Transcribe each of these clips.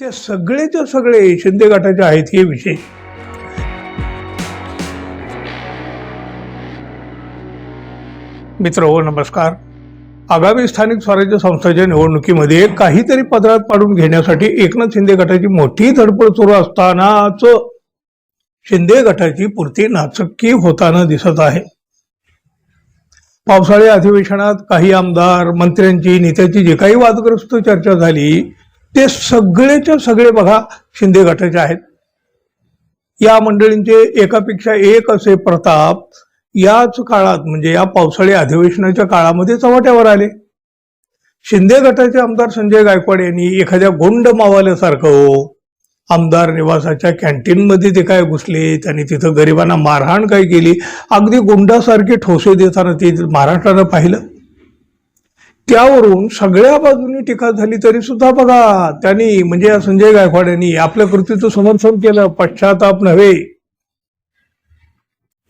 ते सगळेचे सगळे शिंदे गटाचे आहेत हे विशेष. मित्र हो नमस्कार. आगामी स्थानिक स्वराज्य संस्थांच्या निवडणुकीमध्ये काहीतरी पदरात पाडून घेण्यासाठी एकनाथ शिंदे गटाची मोठी धडपड सुरू असतानाच शिंदे गटाची पूर्ती नाचक्की होताना दिसत आहे. पावसाळी अधिवेशनात काही आमदार मंत्र्यांची नेत्याची जे काही वादग्रस्त चर्चा झाली ते सगळेच्या सगळे बघा शिंदे गटाचे आहेत. या मंडळींचे एकापेक्षा एक असे प्रताप याच काळात म्हणजे या पावसाळी अधिवेशनाच्या काळामध्ये चव्हाट्यावर आले. शिंदे गटाचे आमदार संजय गायकवाड यांनी एखाद्या गोंड मावाल्यासारखं हो, आमदार निवासाच्या कॅन्टीनमध्ये ते काय घुसले त्यांनी तिथं गरिबांना मारहाण काय केली अगदी गुंडासारखे ठोसे देताना ते महाराष्ट्रानं पाहिलं. त्यावरून सगळ्या बाजूनी टीका झाली तरी सुद्धा बघा त्यांनी म्हणजे संजय गायकवाड यांनी आपल्या कृतीचं समर्थन केलं पश्चाताप नव्हे.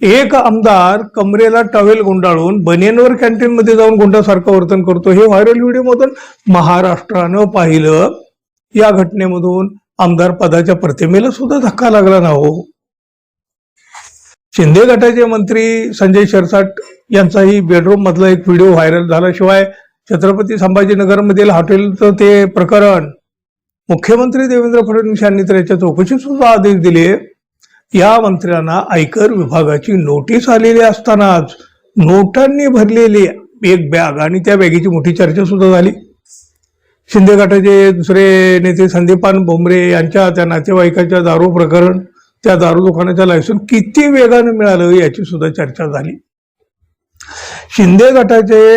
एक आमदार कमरेला टवेल गुंडाळून बनियनवर कॅन्टीनमध्ये जाऊन गुंडासारखं वर्तन करतो हे व्हायरल व्हिडिओमधून महाराष्ट्रानं पाहिलं. या घटनेमधून आमदार पदाच्या प्रतिमेला सुद्धा धक्का लागला ना हो. शिंदे गटाचे मंत्री संजय शिरसाट यांचाही बेडरूम मधला एक व्हिडिओ व्हायरल झाल्याशिवाय छत्रपती संभाजीनगरमधील हॉटेलचं ते प्रकरण मुख्यमंत्री देवेंद्र फडणवीस यांनी तर याच्या चौकशी सुद्धा आदेश दिले. या मंत्र्यांना आयकर विभागाची नोटीस आलेली असतानाच नोटांनी भरलेली एक बॅग आणि त्या बॅगेची मोठी चर्चा सुद्धा झाली. शिंदे गटाचे दुसरे नेते संदीपान भुमरे यांच्या त्या नातेवाईकाच्या दारू प्रकरण त्या दारू दुकानाच्या लायसन किती वेगानं मिळालं याची सुद्धा चर्चा झाली. शिंदे गटाचे